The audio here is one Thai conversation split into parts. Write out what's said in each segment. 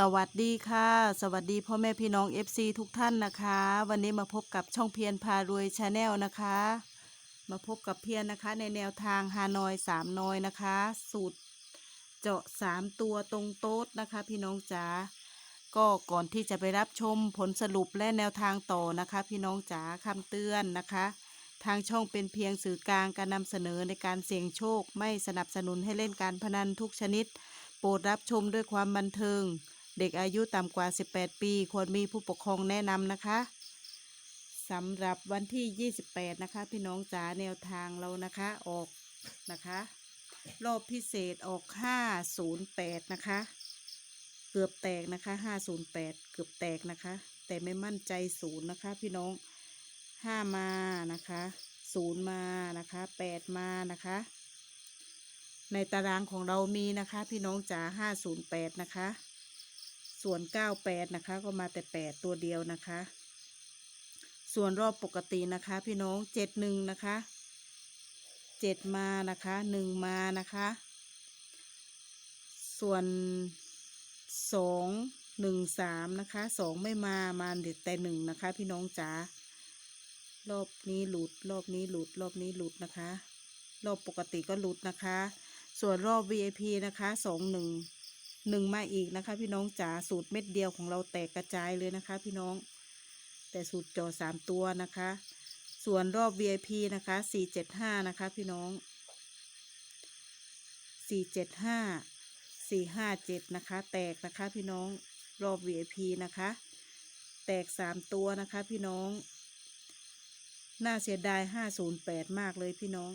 สวัสดีค่ะ สวัสดีพ่อแม่พี่น้อง FC ทุกท่านนะคะ วันนี้มาพบกับช่องเพียรพารวยชาแนลนะคะ มาพบกับเพียรนะคะ ในแนวทางฮานอยสามนอยนะคะ สูตรเจาะสามตัวตรงโต๊ดนะคะ พี่น้องจ๋าก็ก่อนที่จะไปรับชมผลสรุปและแนวทางต่อนะคะ พี่น้องจ๋าคำเตือนนะคะ ทางช่องเป็นเพียงสื่อกลางการนำเสนอในการเสี่ยงโชค ไม่สนับสนุนให้เล่นการพนันทุกชนิด โปรดรับชมด้วยความบันเทิง เด็กอายุต่ำกว่า 18 ปี ควรมีผู้ปกครองแนะนำนะคะสำหรับวันที่ 28 นะคะ พี่น้องจ๋าแนวทางเรานะคะออกนะคะรอบพิเศษออก 508 นะคะ เกือบแตกนะคะ 508 เกือบแตกนะคะ แต่ไม่มั่นใจศูนย์นะคะ พี่น้อง 5 มานะคะ0มานะคะ 8 มานะคะ ในตารางของเรามีนะคะ พี่น้องจ๋า508 นะคะ ส่วน 98 นะคะ ก็มาแต่ 8 ตัวเดียวนะคะ ส่วนรอบปกตินะคะ พี่น้อง71นะคะ 7 มานะคะ 1 มานะคะ ส่วน 2 1 3นะคะ 2 ไม่มา มาแต่1นะคะ พี่น้องจ๋ารอบนี้หลุด รอบนี้หลุด รอบนี้หลุดนะคะ รอบปกติก็หลุดนะคะ ส่วนรอบ VIP นะคะสอง หนึ่งมาอีกนะคะ พี่น้องจ๋าสูตรเม็ดเดียวของเราแตกกระจายเลยนะคะ พี่น้อง แต่สูตรจอสามตัวนะคะ ส่วนรอบ VIP นะคะสี่เจ็ดห้านะคะ พี่น้องสี่เจ็ดห้าสี่ห้าเจ็ดนะคะ แตกนะคะ พี่น้องรอบ VIP นะคะ แตกสามตัวนะคะ พี่น้อง น่าเสียดายห้าศูนย์แปดมากเลยพี่น้อง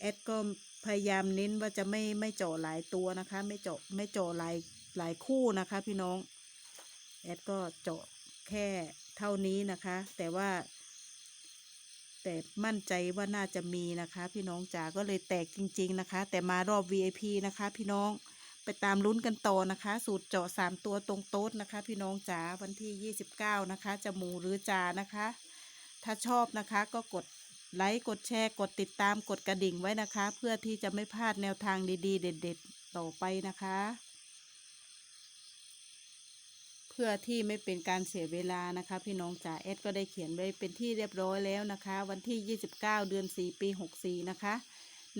แอดก็ พยายามเน้นว่าจะไม่ไม่เจาะหลายตัวนะคะ ไม่เจาะไม่เจาะหลายหลายคู่นะคะ พี่น้องแอดก็เจาะแค่เท่านี้นะคะ แต่ว่า แต่มั่นใจว่าน่าจะมีนะคะ พี่น้องจ๋าก็เลยแตกจริง ๆนะคะ แต่มารอบ VIP นะคะ พี่น้องไปตามลุ้นกันต่อนะคะ สูตรเจาะสามตัวตรงโต๊ดนะคะ พี่น้องจ๋าวันที่ 29 นะคะ จะหมูหรือจานะคะ ถ้าชอบนะคะก็กด ไลค์กดแชร์กดติดตามกดกระดิ่งไว้นะคะ เพื่อที่จะไม่พลาดแนวทางดีๆ เด็ด ๆ ต่อไปนะคะ เพื่อที่ไม่เป็นการเสียเวลานะคะ พี่น้องจ๋าเอสก็ได้เขียนไว้เป็นที่เรียบร้อยแล้วนะคะ วันที่ 29 เดือน 4 ปี 64 นะคะ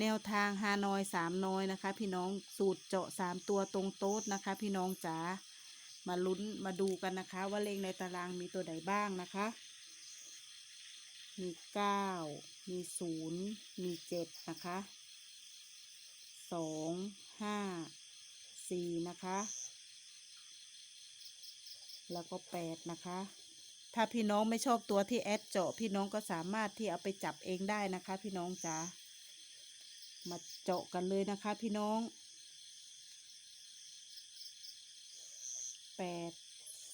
แนวทางฮานอย3นอยนะคะ พี่น้องสูตรเจาะ3ตัวตรงโต๊ดนะคะ พี่น้องจ๋ามาลุ้นมาดูกันนะคะ ว่าเลขในตารางมีตัวใดบ้างนะคะ มีเก้ามีศูนย์มีเจ็ดนะคะสองห้าสี่นะคะ แล้วก็แปดนะคะ ถ้าพี่น้องไม่ชอบตัวที่แอดเจาะ พี่น้องก็สามารถที่เอาไปจับเองได้นะคะ พี่น้องจ๋ามาเจาะกันเลยนะคะพี่น้องแปด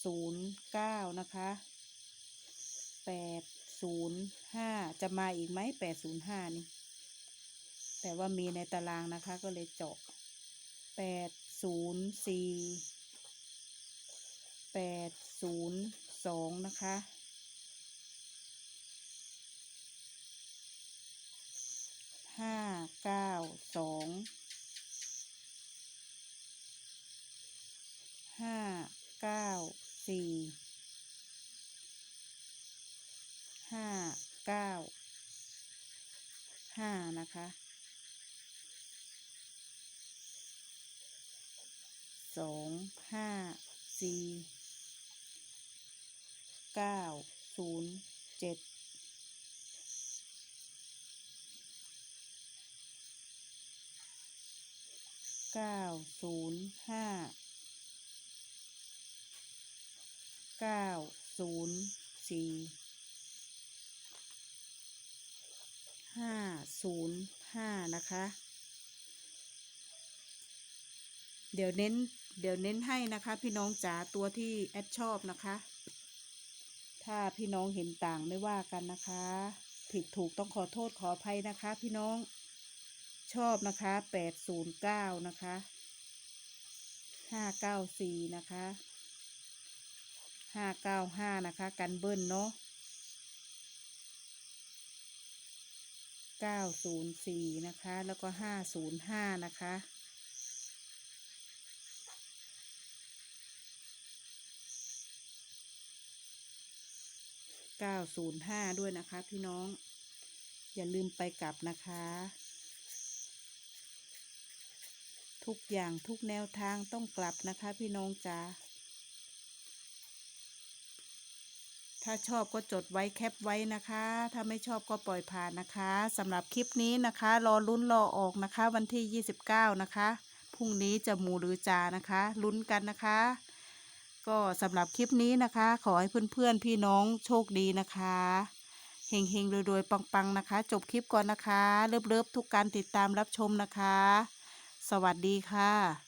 ศูนย์เก้านะคะแปด ศูนย์ห้าจะมาอีกไหมแปดศูนย์ห้านี่ แต่ว่ามีในตารางนะคะก็เลยเจาะแปดศูนย์สี่แปดศูนย์สองนะคะ ห้าเก้าสองห้าเก้าสี่ ห้า เก้าห้านะคะสองห้าสี่เก้าศูนย์เจ็ดเก้าศูนย์ห้าเก้าศูนย์สี่ ห้าศูนย์ห้านะคะ เดี๋ยวเน้น เดี๋ยวเน้นให้นะคะ พี่น้องจ๋าตัวที่แอดชอบนะคะ ถ้าพี่น้องเห็นต่างไม่ว่ากันนะคะ ผิดถูกต้องขอโทษขออภัยนะคะ พี่น้องชอบนะคะแปดศูนย์เก้านะคะห้าเก้าสี่นะคะห้าเก้าห้านะคะ กันเบิ้ลเนาะ 904 นะคะ แล้วก็ 505 นะคะเก้าศูนย์ห้าด้วยนะคะพี่น้อง อย่าลืมไปกลับนะคะ ทุกอย่างทุกแนวทางต้องกลับนะคะพี่น้องจ้า ถ้าชอบก็จดไว้แคปไว้นะคะ ถ้าไม่ชอบก็ปล่อยผ่านนะคะสำหรับคลิปนี้นะคะ รอลุ้นรอออกนะคะ วันที่ 29 นะคะพรุ่งนี้จะหมูหรือจานะคะ ลุ้นกันนะคะ ก็สำหรับคลิปนี้นะคะ ขอให้เพื่อนๆพี่น้องโชคดีนะคะเฮงเฮงๆรวยๆ ปังๆ นะคะ จบคลิปก่อนนะคะ เลิฟๆทุกการติดตามรับชมนะคะ สวัสดีค่ะ